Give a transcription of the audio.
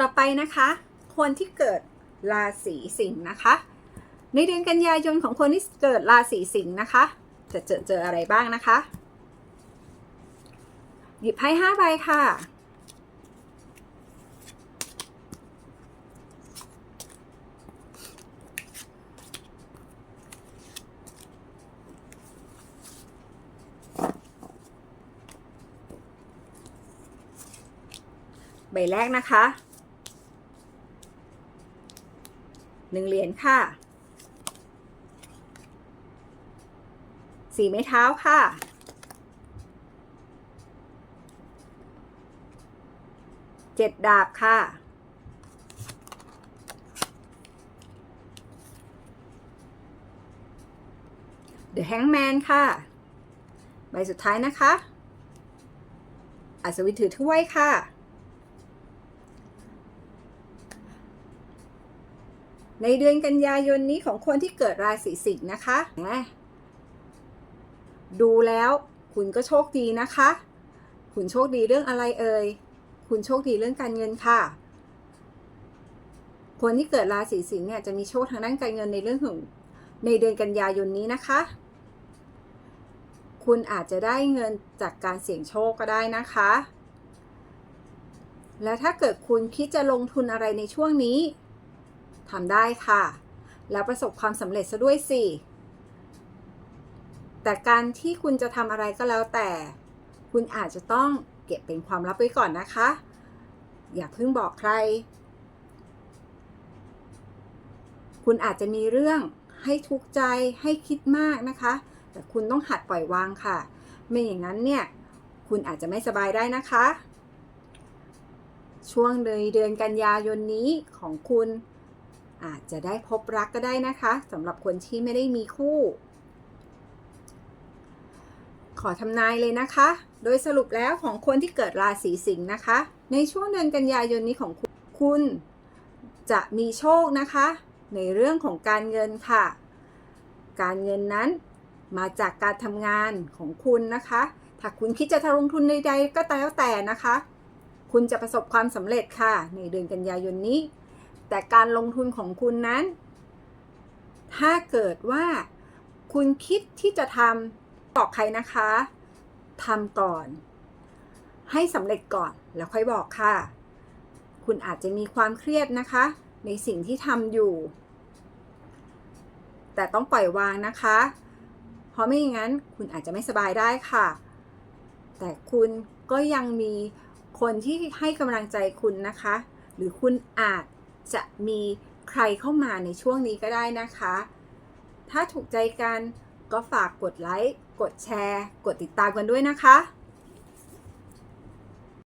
ต่อไปนะคะ คนที่เกิดราศีสิงห์นะคะ ในเดือนกันยายนของคนที่เกิดราศีสิงห์นะคะ จะเจอเจออะไรบ้างนะคะ หยิบไพ่ห้าใบค่ะใบแรกนะคะ หนึ่งเหรียญค่ะสี่ไม้เท้าค่ะเจ็ดดาบค่ะ The Hangman ค่ะ ใบสุดท้ายนะคะ อัศวินถือถ้วยค่ะ ในเดือนกันยายนนี้ของคนที่เกิดราศีสิงห์นะคะนะดูแล้วคุณก็โชคดีนะคะ คุณโชคดีเรื่องอะไรเอ่ย คุณโชคดีเรื่องการเงินค่ะ คนที่เกิดราศีสิงห์เนี่ยจะมีโชคทางด้านการเงินในเรื่องของในเดือนกันยายนนี้นะคะ คุณอาจจะได้เงินจากการเสี่ยงโชคก็ได้นะคะ และถ้าเกิดคุณคิดจะลงทุนอะไรในช่วงนี้ ทำได้ค่ะ แล้วประสบความสำเร็จซะด้วยสิ แต่การที่คุณจะทำอะไรก็แล้วแต่ คุณอาจจะต้องเก็บเป็นความลับไว้ก่อนนะคะ อย่าเพิ่งบอกใคร คุณอาจจะมีเรื่องให้ทุกข์ใจให้คิดมากนะคะ แต่คุณต้องหัดปล่อยวางค่ะ ไม่อย่างนั้นเนี่ย คุณอาจจะไม่สบายได้นะคะ ช่วงเดือนกันยายนนี้ของคุณ อาจจะได้พบรักก็ได้นะคะสำหรับคนที่ไม่ได้มีคู่ ขอทำนายเลยนะคะ โดยสรุปแล้วของคนที่เกิดราศีสิงห์นะคะ ในช่วงเดือนกันยายนนี้ของคุณจะมีโชคนะคะ ในเรื่องของการเงินค่ะ การเงินนั้นมาจากการทำงานของคุณนะคะ ถ้าคุณคิดจะทลงทุนใดๆก็แล้วแต่นะคะ คุณจะประสบความสำเร็จค่ะ ในเดือนกันยายนนี้ แต่การลงทุนของคุณนั้น ถ้าเกิดว่าคุณคิดที่จะทำบอกใครนะคะทำก่อน ให้สำเร็จก่อนแล้วค่อยบอกค่ะ คุณอาจจะมีความเครียดนะคะ ในสิ่งที่ทำอยู่ แต่ต้องปล่อยวางนะคะ เพราะไม่อย่างนั้นคุณอาจจะไม่สบายได้ค่ะ แต่คุณก็ยังมีคนที่ให้กำลังใจคุณนะคะ หรือคุณอาจ จะมีใครเข้ามาในช่วงนี้ก็ได้นะคะ ถ้าถูกใจกันก็ฝากกดไลค์ กดแชร์ กดติดตามกันด้วยนะคะ